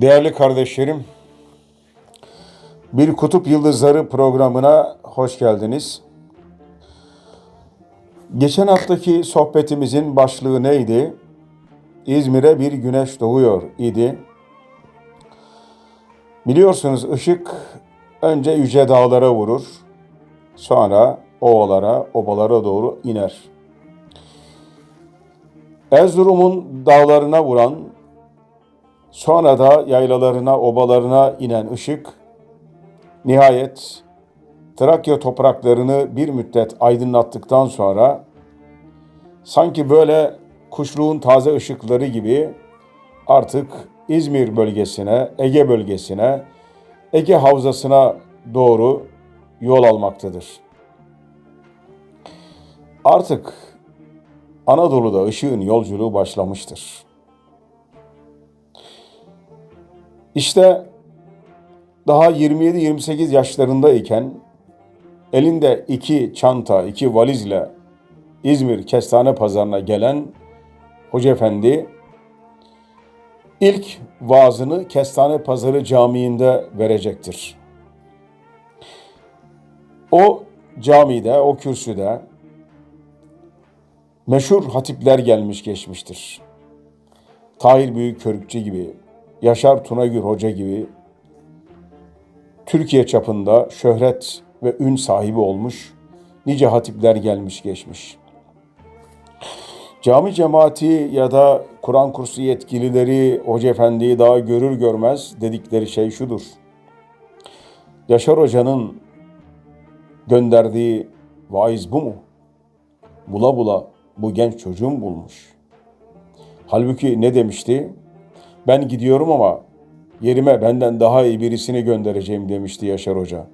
Değerli kardeşlerim, Bir Kutup Yıldızları programına hoş geldiniz. Geçen haftaki sohbetimizin başlığı neydi? İzmir'e bir güneş doğuyor idi. Biliyorsunuz ışık önce yüce dağlara vurur, sonra ovalara, obalara doğru iner. Erzurum'un dağlarına vuran, sonra da yaylalarına, obalarına inen ışık, nihayet Trakya topraklarını bir müddet aydınlattıktan sonra, sanki böyle kuşluğun taze ışıkları gibi artık İzmir bölgesine, Ege bölgesine, Ege havzasına doğru yol almaktadır. Artık Anadolu'da ışığın yolculuğu başlamıştır. İşte daha 27-28 yaşlarındayken elinde iki çanta, iki valizle İzmir Kestane Pazarı'na gelen Hoca Efendi ilk vaazını Kestane Pazarı Camii'nde verecektir. O camide, o kürsüde meşhur hatipler gelmiş geçmiştir. Tahir Büyükkörükçü gibi, Yaşar Tunagür Hoca gibi Türkiye çapında şöhret ve ün sahibi olmuş nice hatipler gelmiş geçmiş. Cami cemaati ya da Kur'an kursu yetkilileri Hoca Efendi'yi daha görür görmez dedikleri şey şudur. Yaşar Hoca'nın gönderdiği vaiz bu mu? Bula bula bu genç çocuğum bulmuş. Halbuki ne demişti? Ben gidiyorum ama yerime benden daha iyi birisini göndereceğim demişti Yaşar Hoca.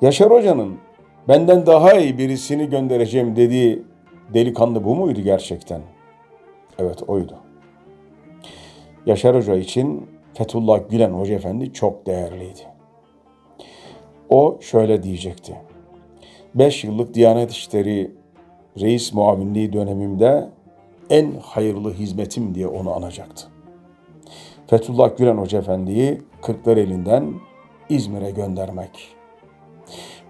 Yaşar Hoca'nın benden daha iyi birisini göndereceğim dediği delikanlı bu muydu gerçekten? Evet oydu. Yaşar Hoca için Fethullah Gülen Hoca Efendi çok değerliydi. O şöyle diyecekti. Beş yıllık Diyanet İşleri reis muavinliği dönemimde en hayırlı hizmetim diye onu anacaktı. Fethullah Gülen Hoca Efendi'yi Kırklar elinden İzmir'e göndermek.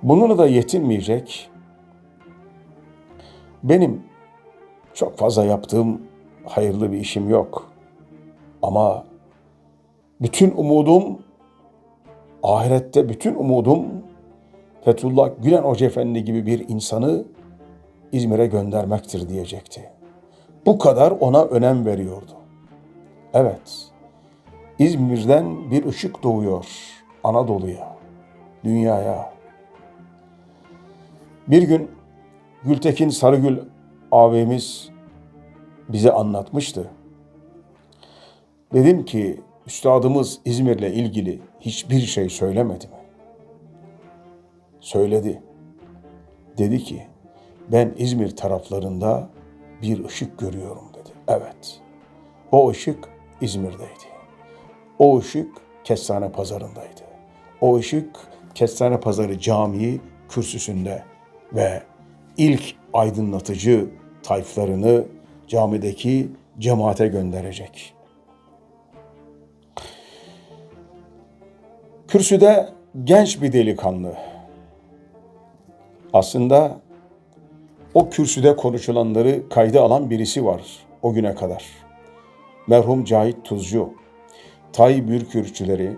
Bununla da yetinmeyecek. Benim çok fazla yaptığım hayırlı bir işim yok. Ama bütün umudum ahirette bütün umudum Fethullah Gülen Hoca Efendi gibi bir insanı İzmir'e göndermektir diyecekti. Bu kadar ona önem veriyordu. Evet, İzmir'den bir ışık doğuyor Anadolu'ya, dünyaya. Bir gün Gültekin Sarıgül ağabeyimiz bize anlatmıştı. Dedim ki üstadımız İzmir'le ilgili hiçbir şey söylemedi mi? Söyledi. Dedi ki ben İzmir taraflarında bir ışık görüyorum dedi. Evet. O ışık İzmir'deydi. O ışık Kestane Pazarı'ndaydı. O ışık Kestane Pazarı Camii kürsüsünde ve ilk aydınlatıcı tayflarını camideki cemaate gönderecek. Kürsüde genç bir delikanlı. Aslında o kürsüde konuşulanları kayda alan birisi var o güne kadar. Merhum Cahit Tuzcu, Tay Bürkürçüleri,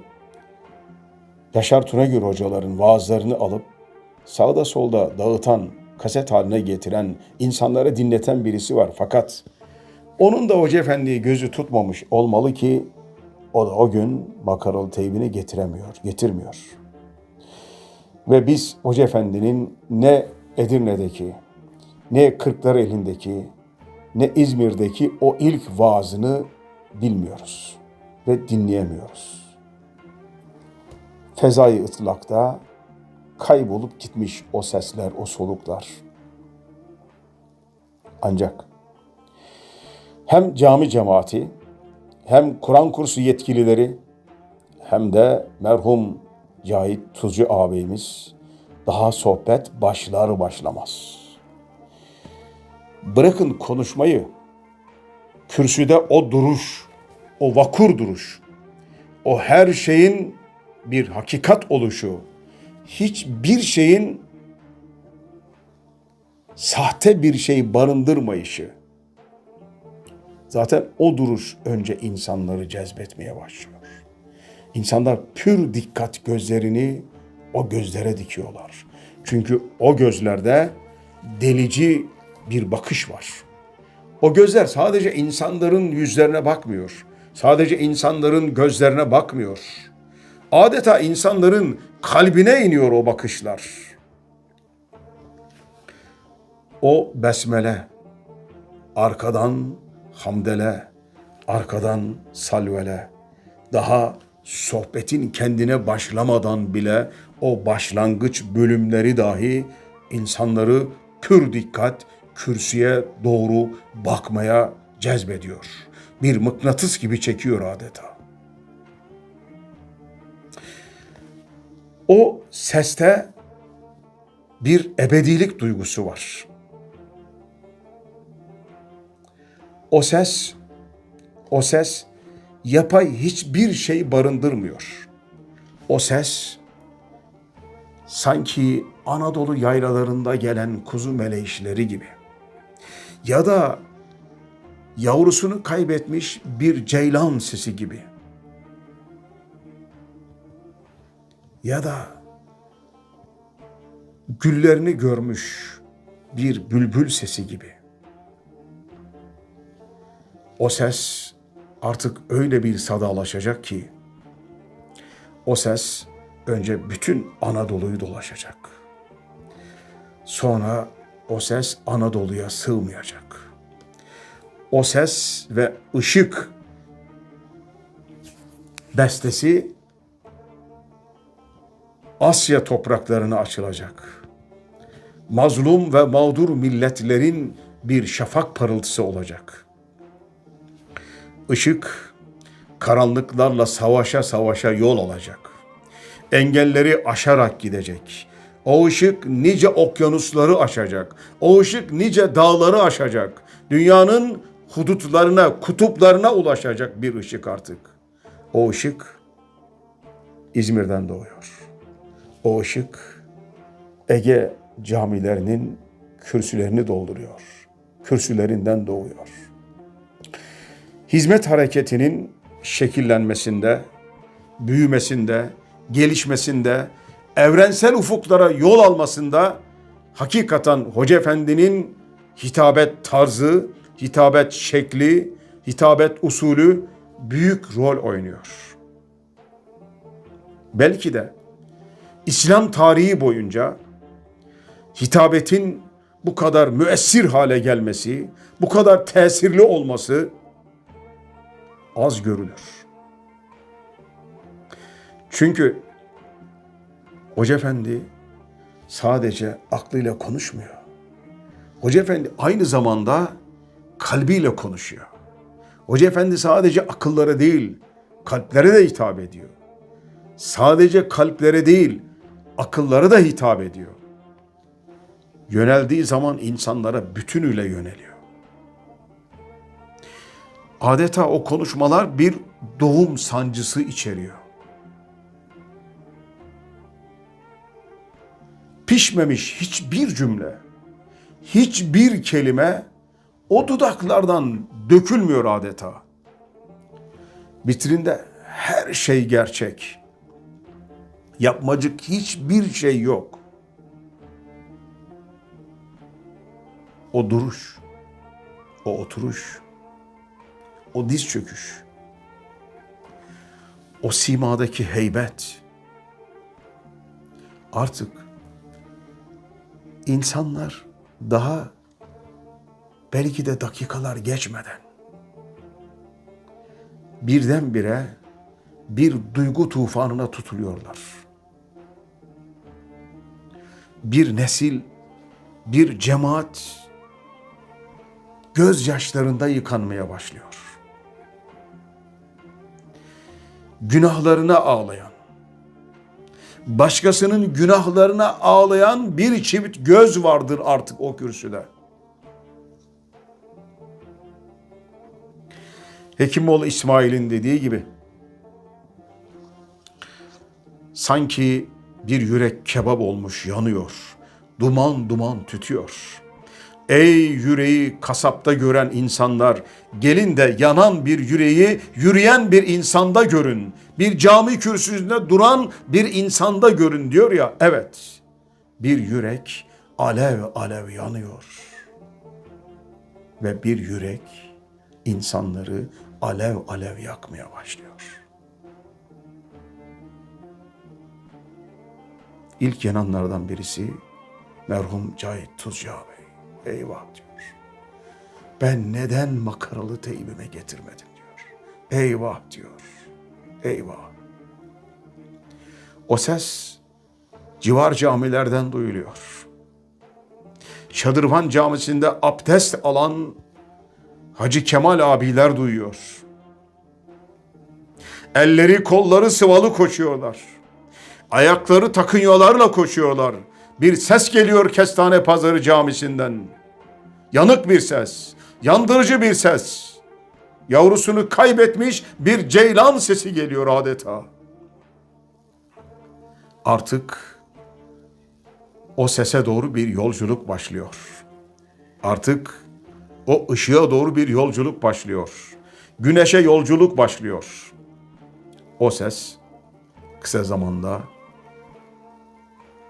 Yaşar Tunagür hocaların vaazlarını alıp sağda solda dağıtan, kaset haline getiren, insanlara dinleten birisi var. Fakat onun da Hoca Efendi'yi gözü tutmamış olmalı ki o da o gün makaralı teybini getiremiyor, getirmiyor. Ve biz Hoca Efendi'nin ne Edirne'deki, ne Kırklar elindeki, ne İzmir'deki o ilk vaazını bilmiyoruz ve dinleyemiyoruz. Fezai ıtlakta kaybolup gitmiş o sesler, o soluklar. Ancak hem cami cemaati, hem Kur'an kursu yetkilileri, hem de merhum Cahit Tuzcu ağabeyimiz daha sohbet başlar başlamaz Bırakın konuşmayı. Kürsüde o duruş, o vakur duruş, o her şeyin bir hakikat oluşu, hiçbir şeyin sahte bir şey barındırmayışı. Zaten o duruş önce insanları cezbetmeye başlıyor. İnsanlar pür dikkat gözlerini o gözlere dikiyorlar. Çünkü o gözlerde delici bir bakış var. O gözler sadece insanların yüzlerine bakmıyor. Sadece insanların gözlerine bakmıyor. Adeta insanların kalbine iniyor o bakışlar. O besmele, arkadan hamdele, arkadan salvele. Daha sohbetin kendine başlamadan bile o başlangıç bölümleri dahi insanları pür dikkat kürsüye doğru bakmaya cezbediyor. Bir mıknatıs gibi çekiyor adeta. O seste bir ebedilik duygusu var. O ses, o ses yapay hiçbir şey barındırmıyor. O ses sanki Anadolu yaylalarında gelen kuzu meleğişleri gibi. Ya da yavrusunu kaybetmiş bir ceylan sesi gibi. Ya da güllerini görmüş bir bülbül sesi gibi. O ses artık öyle bir sadalaşacak ki o ses önce bütün Anadolu'yu dolaşacak. Sonra o ses Anadolu'ya sığmayacak. O ses ve ışık bestesi Asya topraklarına açılacak. Mazlum ve mağdur milletlerin bir şafak parıltısı olacak.'' Işık karanlıklarla savaşa savaşa yol alacak. Engelleri aşarak gidecek. O ışık nice okyanusları aşacak. O ışık nice dağları aşacak. Dünyanın hudutlarına, kutuplarına ulaşacak bir ışık artık. O ışık İzmir'den doğuyor. O ışık Ege camilerinin kürsülerini dolduruyor. Kürsülerinden doğuyor hizmet hareketinin şekillenmesinde, büyümesinde, gelişmesinde, evrensel ufuklara yol almasında hakikaten Hoca Efendi'nin hitabet tarzı, hitabet şekli, hitabet usulü büyük rol oynuyor. Belki de İslam tarihi boyunca hitabetin bu kadar müessir hale gelmesi, bu kadar tesirli olması az görülür. Çünkü Hoca Efendi sadece aklıyla konuşmuyor. Hoca Efendi aynı zamanda kalbiyle konuşuyor. Hoca Efendi sadece akıllara değil, kalplere de hitap ediyor. Sadece kalplere değil, akıllara da hitap ediyor. Yöneldiği zaman insanlara bütünüyle yöneliyor adeta o konuşmalar bir doğum sancısı içeriyor. Pişmemiş hiçbir cümle, hiçbir kelime o dudaklardan dökülmüyor adeta. Bitrinde her şey gerçek. Yapmacık hiçbir şey yok. O duruş, o oturuş, o diz çöküş, o simadaki heybet artık insanlar daha belki de dakikalar geçmeden birdenbire bir duygu tufanına tutuluyorlar. Bir nesil, bir cemaat gözyaşlarında yıkanmaya başlıyor. günahlarına ağlayan, başkasının günahlarına ağlayan bir çift göz vardır artık o kürsüde. Hekimoğlu İsmail'in dediği gibi sanki bir yürek kebap olmuş yanıyor. Duman duman tütüyor.'' Ey yüreği kasapta gören insanlar, gelin de yanan bir yüreği yürüyen bir insanda görün. Bir cami kürsüsünde duran bir insanda görün diyor ya. Evet, bir yürek alev alev yanıyor. Ve bir yürek insanları alev alev yakmaya başlıyor. İlk yananlardan birisi merhum Cahit Tuzca Bey. Eyvah diyor. Ben neden makaralı teybime getirmedim diyor. Eyvah diyor. Eyvah. O ses civar camilerden duyuluyor. Şadırvan Camisi'nde abdest alan Hacı Kemal abiler duyuyor. Elleri kolları sıvalı koşuyorlar. Ayakları takınyolarla koşuyorlar. Bir ses geliyor Kestane Pazarı camisinden. Yanık bir ses, yandırıcı bir ses. Yavrusunu kaybetmiş bir ceylan sesi geliyor adeta. Artık o sese doğru bir yolculuk başlıyor. Artık o ışığa doğru bir yolculuk başlıyor. Güneşe yolculuk başlıyor. O ses kısa zamanda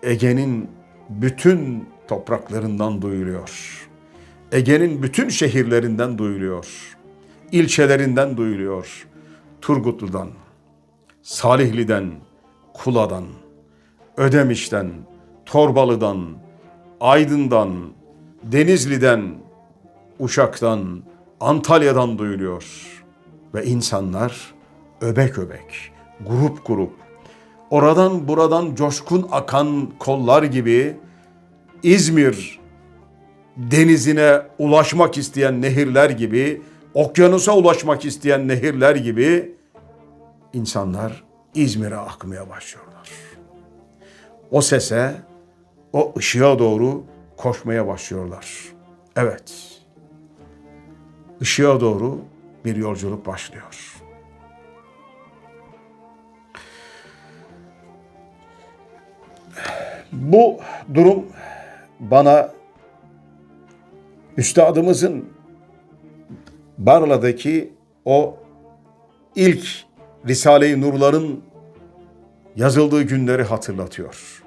Ege'nin bütün topraklarından duyuluyor. Ege'nin bütün şehirlerinden duyuluyor. İlçelerinden duyuluyor. Turgutlu'dan, Salihli'den, Kula'dan, Ödemiş'ten, Torbalı'dan, Aydın'dan, Denizli'den, Uşak'tan, Antalya'dan duyuluyor. Ve insanlar öbek öbek, grup grup, oradan buradan coşkun akan kollar gibi İzmir denizine ulaşmak isteyen nehirler gibi, okyanusa ulaşmak isteyen nehirler gibi insanlar İzmir'e akmaya başlıyorlar. O sese, o ışığa doğru koşmaya başlıyorlar. Evet. Işığa doğru bir yolculuk başlıyor. Bu durum bana üstadımızın Barla'daki o ilk Risale-i Nurların yazıldığı günleri hatırlatıyor.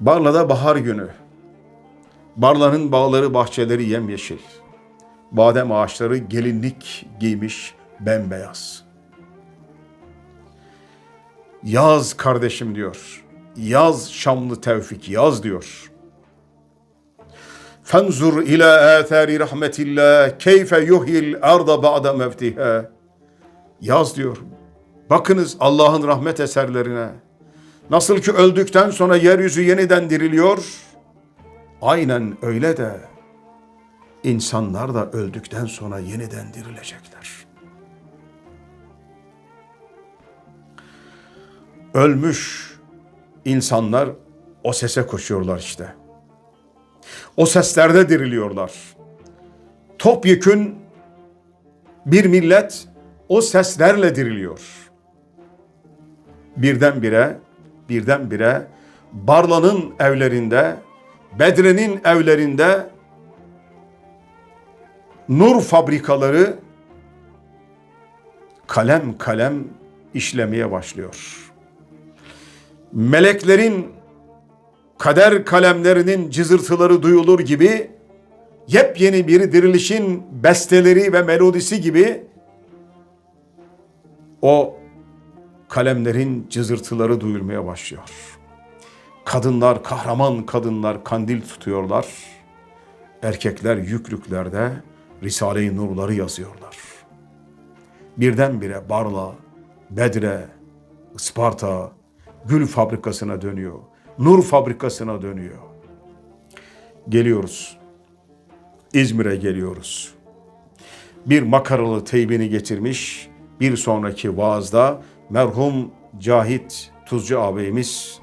Barla'da bahar günü. Barla'nın bağları, bahçeleri yemyeşil. Badem ağaçları gelinlik giymiş bembeyaz. Yaz kardeşim diyor. Yaz Şamlı Tevfik yaz diyor. Fenzur ila athari rahmetillah keyfe yuhyil arda ba'da mevtiha. Yaz diyor. Bakınız Allah'ın rahmet eserlerine. Nasıl ki öldükten sonra yeryüzü yeniden diriliyor. Aynen öyle de insanlar da öldükten sonra yeniden dirilecekler. Ölmüş insanlar o sese koşuyorlar işte. O seslerde diriliyorlar. Topyekün bir millet o seslerle diriliyor. Birdenbire, birdenbire Barla'nın evlerinde, Bedre'nin evlerinde nur fabrikaları kalem kalem işlemeye başlıyor meleklerin kader kalemlerinin cızırtıları duyulur gibi yepyeni bir dirilişin besteleri ve melodisi gibi o kalemlerin cızırtıları duyulmaya başlıyor. Kadınlar, kahraman kadınlar kandil tutuyorlar. Erkekler yüklüklerde Risale-i Nurları yazıyorlar. Birdenbire Barla, Bedre, Isparta, gül fabrikasına dönüyor. Nur fabrikasına dönüyor. Geliyoruz. İzmir'e geliyoruz. Bir makaralı teybini getirmiş. Bir sonraki vaazda merhum Cahit Tuzcu ağabeyimiz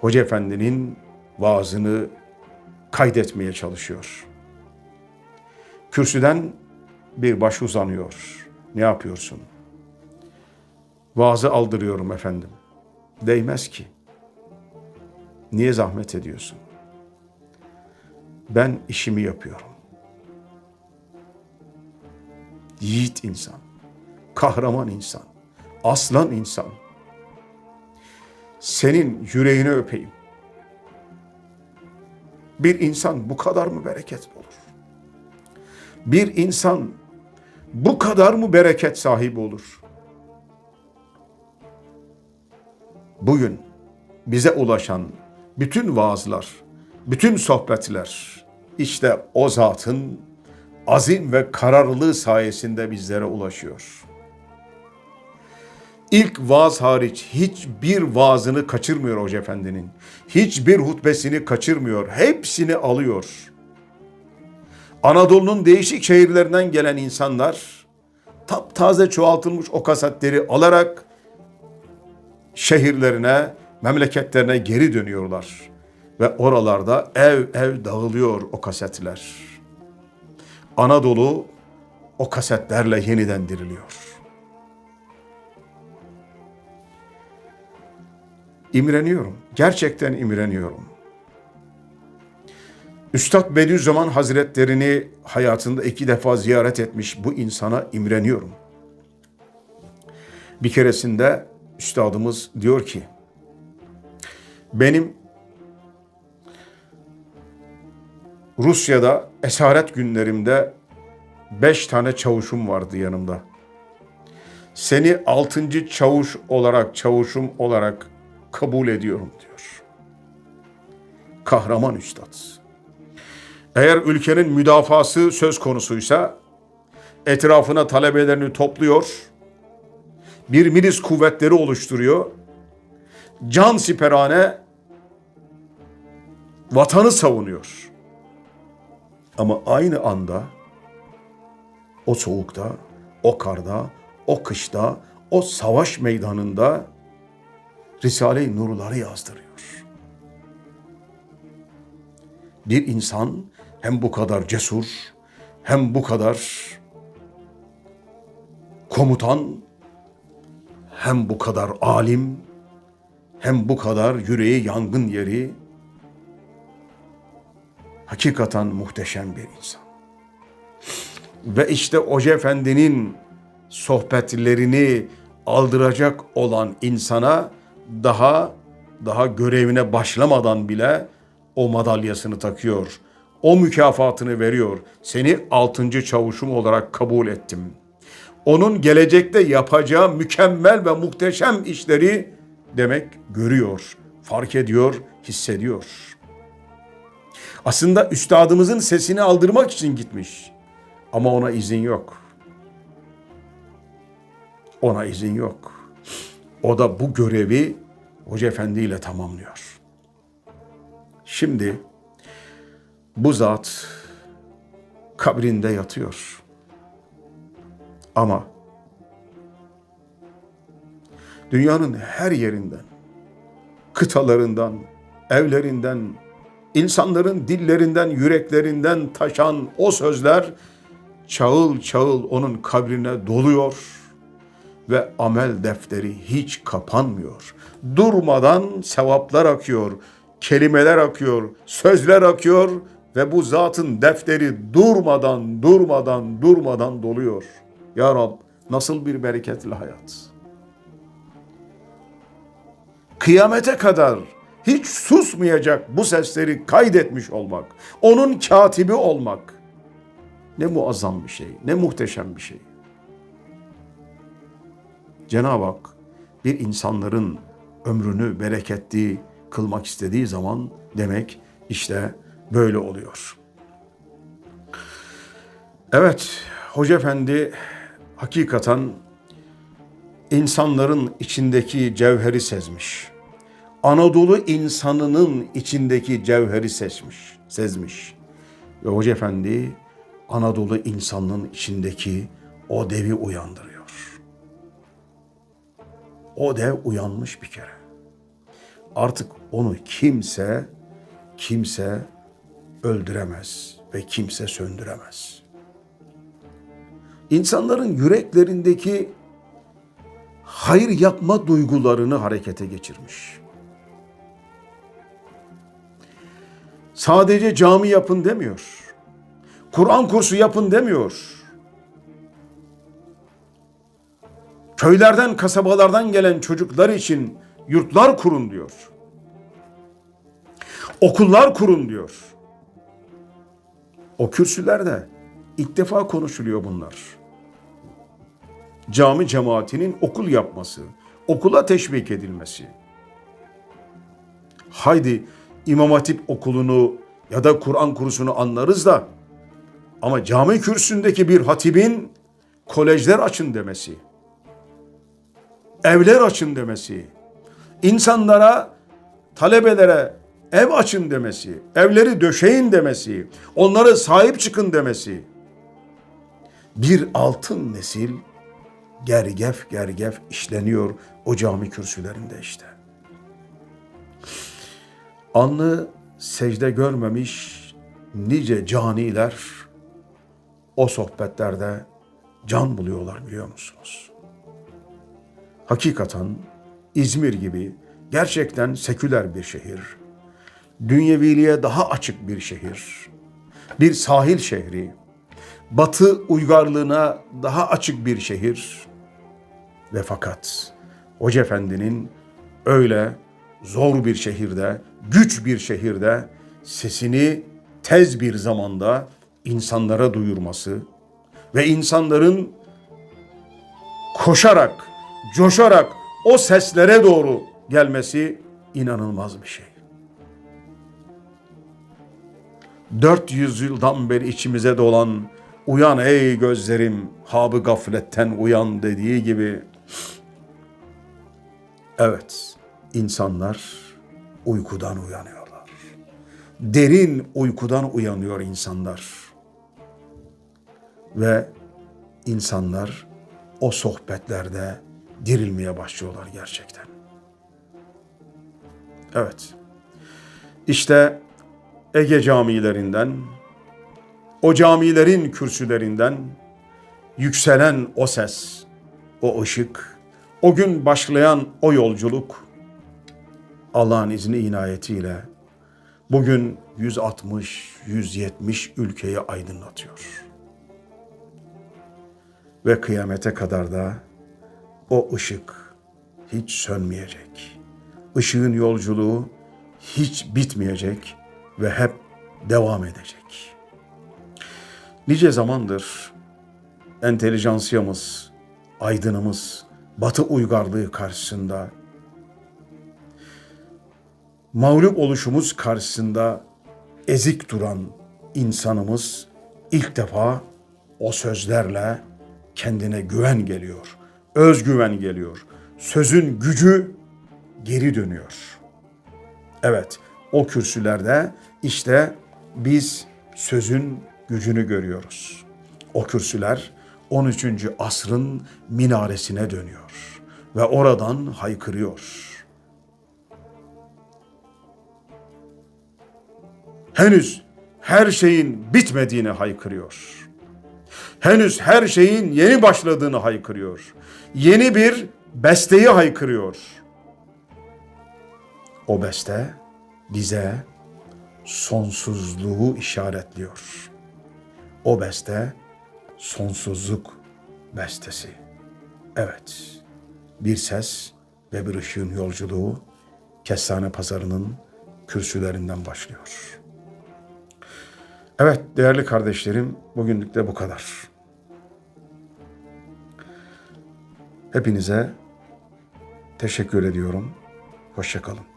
Hoca Efendi'nin vaazını kaydetmeye çalışıyor. Kürsüden bir baş uzanıyor. Ne yapıyorsun? Vaazı aldırıyorum efendim. Değmez ki. Niye zahmet ediyorsun? Ben işimi yapıyorum. Yiğit insan, kahraman insan, aslan insan. Senin yüreğini öpeyim. Bir insan bu kadar mı bereket olur? Bir insan bu kadar mı bereket sahibi olur? Bugün bize ulaşan bütün vaazlar, bütün sohbetler işte o zatın azim ve kararlılığı sayesinde bizlere ulaşıyor. İlk vaaz hariç hiçbir vaazını kaçırmıyor Hoca Efendi'nin. Hiçbir hutbesini kaçırmıyor. Hepsini alıyor. Anadolu'nun değişik şehirlerinden gelen insanlar taptaze çoğaltılmış o kasetleri alarak şehirlerine, memleketlerine geri dönüyorlar. Ve oralarda ev ev dağılıyor o kasetler. Anadolu o kasetlerle yeniden diriliyor. İmreniyorum. Gerçekten imreniyorum. Üstad Bediüzzaman Hazretlerini hayatında iki defa ziyaret etmiş bu insana imreniyorum. Bir keresinde üstadımız diyor ki, benim Rusya'da esaret günlerimde beş tane çavuşum vardı yanımda. Seni altıncı çavuş olarak, çavuşum olarak kabul ediyorum diyor. Kahraman üstad. Eğer ülkenin müdafası söz konusuysa etrafına talebelerini topluyor, bir milis kuvvetleri oluşturuyor, can siperhane vatanı savunuyor. Ama aynı anda o soğukta, o karda, o kışta, o savaş meydanında Risale-i Nurları yazdırıyor. Bir insan hem bu kadar cesur, hem bu kadar komutan, hem bu kadar alim, hem bu kadar yüreği yangın yeri, hakikaten muhteşem bir insan. Ve işte Hoca Efendi'nin sohbetlerini aldıracak olan insana daha daha görevine başlamadan bile o madalyasını takıyor. O mükafatını veriyor. Seni altıncı çavuşum olarak kabul ettim. Onun gelecekte yapacağı mükemmel ve muhteşem işleri demek görüyor, fark ediyor, hissediyor. Aslında üstadımızın sesini aldırmak için gitmiş. Ama ona izin yok. Ona izin yok. O da bu görevi Hoca Efendi ile tamamlıyor. Şimdi bu zat kabrinde yatıyor. Ama dünyanın her yerinden, kıtalarından, evlerinden, insanların dillerinden, yüreklerinden taşan o sözler çağıl çağıl onun kabrine doluyor ve amel defteri hiç kapanmıyor. Durmadan sevaplar akıyor, kelimeler akıyor, sözler akıyor ve bu zatın defteri durmadan, durmadan, durmadan doluyor. Ya Rab nasıl bir bereketli hayat. Kıyamete kadar hiç susmayacak bu sesleri kaydetmiş olmak, onun katibi olmak ne muazzam bir şey, ne muhteşem bir şey. Cenab-ı Hak bir insanların ömrünü bereketli kılmak istediği zaman demek işte böyle oluyor. Evet, Hoca Efendi hakikaten insanların içindeki cevheri sezmiş. Anadolu insanının içindeki cevheri seçmiş, sezmiş. Ve Hoca Efendi Anadolu insanının içindeki o devi uyandırıyor. O dev uyanmış bir kere. Artık onu kimse kimse öldüremez ve kimse söndüremez. İnsanların yüreklerindeki hayır yapma duygularını harekete geçirmiş. Sadece cami yapın demiyor. Kur'an kursu yapın demiyor. Köylerden, kasabalardan gelen çocuklar için yurtlar kurun diyor. Okullar kurun diyor. O kürsülerde ilk defa konuşuluyor bunlar. Cami cemaatinin okul yapması, okula teşvik edilmesi. Haydi İmam Hatip okulunu ya da Kur'an kursunu anlarız da ama cami kürsündeki bir hatibin kolejler açın demesi, evler açın demesi, insanlara, talebelere ev açın demesi, evleri döşeyin demesi, onlara sahip çıkın demesi. Bir altın nesil gergef gergef işleniyor o cami kürsülerinde işte. Anlı secde görmemiş nice caniler o sohbetlerde can buluyorlar biliyor musunuz? Hakikaten İzmir gibi gerçekten seküler bir şehir, dünyeviliğe daha açık bir şehir, bir sahil şehri, batı uygarlığına daha açık bir şehir ve fakat Hoca Efendi'nin öyle zor bir şehirde, güç bir şehirde sesini tez bir zamanda insanlara duyurması ve insanların koşarak, coşarak o seslere doğru gelmesi inanılmaz bir şey. 400 yıldan beri içimize dolan uyan ey gözlerim habı gafletten uyan dediği gibi evet insanlar uykudan uyanıyorlar. Derin uykudan uyanıyor insanlar. Ve insanlar o sohbetlerde dirilmeye başlıyorlar gerçekten. Evet. İşte Ege camilerinden, o camilerin kürsülerinden yükselen o ses, o ışık, o gün başlayan o yolculuk Allah'ın izni inayetiyle bugün 160-170 ülkeyi aydınlatıyor. Ve kıyamete kadar da o ışık hiç sönmeyecek. Işığın yolculuğu hiç bitmeyecek ve hep devam edecek. Nice zamandır entelijansiyamız, aydınımız, batı uygarlığı karşısında mağlup oluşumuz karşısında ezik duran insanımız ilk defa o sözlerle kendine güven geliyor. Özgüven geliyor. Sözün gücü geri dönüyor. Evet, o kürsülerde işte biz sözün gücünü görüyoruz. O kürsüler 13. asrın minaresine dönüyor ve oradan haykırıyor. henüz her şeyin bitmediğini haykırıyor. Henüz her şeyin yeni başladığını haykırıyor. Yeni bir besteyi haykırıyor. O beste bize sonsuzluğu işaretliyor. O beste sonsuzluk bestesi. Evet, bir ses ve bir ışığın yolculuğu Kestane Pazarı'nın kürsülerinden başlıyor. Evet değerli kardeşlerim bugünlük de bu kadar. Hepinize teşekkür ediyorum. Hoşçakalın.